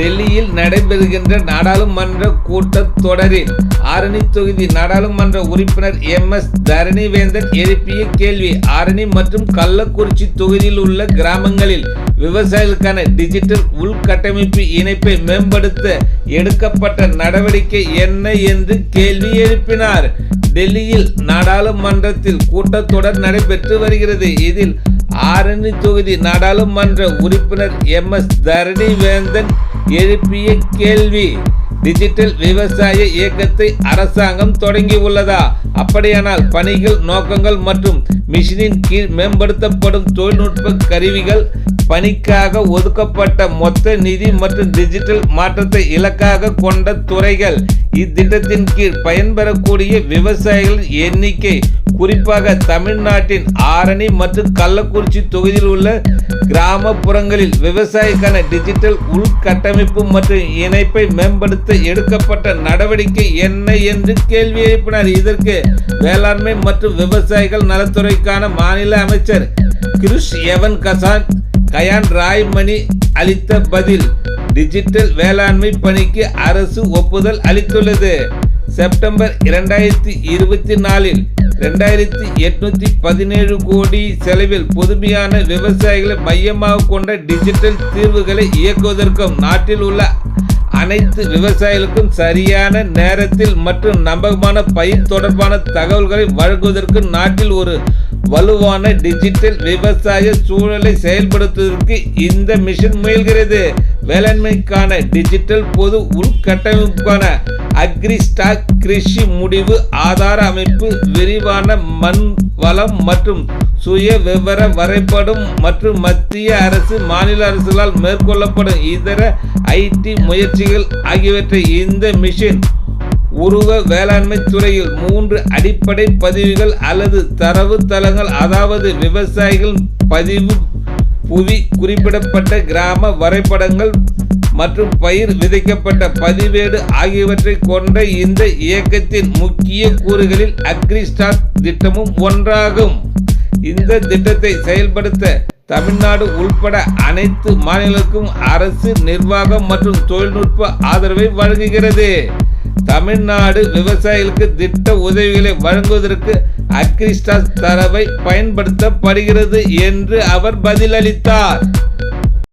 டெல்லியில் நடைபெறுகின்ற நாடாளுமன்ற கூட்டத்தொடரில் ஆரணி தொகுதி நாடாளுமன்ற உறுப்பினர் எம் எஸ் தரணிவேந்தன் எழுப்பிய கேள்வி ஆரணி மற்றும் கள்ளக்குறிச்சி தொகுதியில் உள்ள கிராமங்களில் விவசாயிகளுக்கான டிஜிட்டல் உள்கட்டமைப்பு இணைப்பை மேம்படுத்த எடுக்கப்பட்ட நடவடிக்கை என்ன என்று கேள்வி எழுப்பினார். டெல்லியில் நாடாளுமன்றத்தில் கூட்டத்தொடர் நடைபெற்று வருகிறது. இதில் ஆரணி தொகுதி நாடாளுமன்ற உறுப்பினர் எம் எஸ் தரணிவேந்தன் எழுப்பிய கேள்வி. டிஜிட்டல் விவசாய இயக்கத்தை அரசாங்கம் தொடங்கி உள்ளதா அப்படியானால் பணிகள் நோக்கங்கள் மற்றும் மிஷினின் கீழ் மேம்படுத்தப்படும் தொழில்நுட்ப கருவிகள் பணிக்காக ஒதுக்கப்பட்ட மொத்த நிதி மற்றும் டிஜிட்டல் மாற்றத்தை இலக்காக கொண்ட துறைகள் இத்திட்டத்தின் கீழ் பயன்பெறக்கூடிய விவசாயிகளின் எண்ணிக்கை குறிப்பாக தமிழ்நாட்டின் ஆரணி மற்றும் கள்ளக்குறிச்சி தொகுதியில் உள்ள கிராமப்புறங்களில் விவசாயிக்கான டிஜிட்டல் உள்கட்டமைப்பு மற்றும் இணைப்பை மேம்படுத்த எடுக்கப்பட்ட நடவடிக்கை என்ன என்று கேள்வி எழுப்பினார். இதற்கு வேளாண்மை மற்றும் விவசாயிகள் நலத்துறைக்கான மாநில அமைச்சர் கிருஷ் எவன் கசான் கயான் ராய்மணி அளித்த பதில் டிஜிட்டல் வேளாண்மை பணிக்கு அரசு ஒப்புதல் அளித்துள்ளது. செப்டம்பர் இரண்டாயிரத்தி இருபத்தி நாலில் ரெண்டாயிரத்தி எட்நூத்தி பதினேழு கோடி செலவில் புதுமையான விவசாயிகளை மையமாக கொண்ட டிஜிட்டல் தீர்வுகளை இயக்குவதற்கும் நாட்டில் உள்ள அனைத்து விவசாயிகளுக்கும் சரியான நேரத்தில் மற்றும் நம்பகமான பயிர் தொடர்பான தகவல்களை வழங்குவதற்கு நாட்டில் ஒரு வலுவான டிஜிட்டல் விவசாய சூழலை செயல்படுத்துவதற்கு இந்த மிஷன் முயல்கிறது. வேளாண்மைக்கான டிஜிட்டல் பொது உள்கட்டமைப்புக்கான அக்ரிஸ்டாக் கிருஷி முடிவு ஆதார அமைப்பு விரிவான மண் வளம் மற்றும் சுய விவர வரைபடம் மற்றும் மத்திய அரசு மாநில அரசுகளால் மேற்கொள்ளப்படும் இதர ஐடி முயற்சிகள் ஆகியவற்றை இந்த மிஷன் உருவ வேளாண்மை துறையில் மூன்று அடிப்படை பதிவுகள் அல்லது தரவு தளங்கள் அதாவது விவசாயிகள் பதிவு புவி குறிப்பிடப்பட்ட கிராம வரைபடங்கள் மற்றும் பயிர் விதைக்கப்பட்ட பதிவேடு ஆகியவற்றை கொண்ட இந்த இயக்கத்தின் முக்கிய கூறுகளில் அக்ரிஸ்டார் திட்டமும் ஒன்றாகும். இந்த திட்டத்தை செயல்படுத்த தமிழ்நாடு உள்பட அனைத்து மாநிலங்களுக்கும் அரசு நிர்வாகம் மற்றும் தொழில்நுட்ப ஆதரவை வழங்குகிறது. தமிழ்நாடு விவசாயிகளுக்கு திட்ட உதவிகளை வழங்குவதற்கு அக்ரிஸ்டாஸ் தரவை பயன்படுத்தப்படுகிறது என்று அவர் பதிலளித்தார்.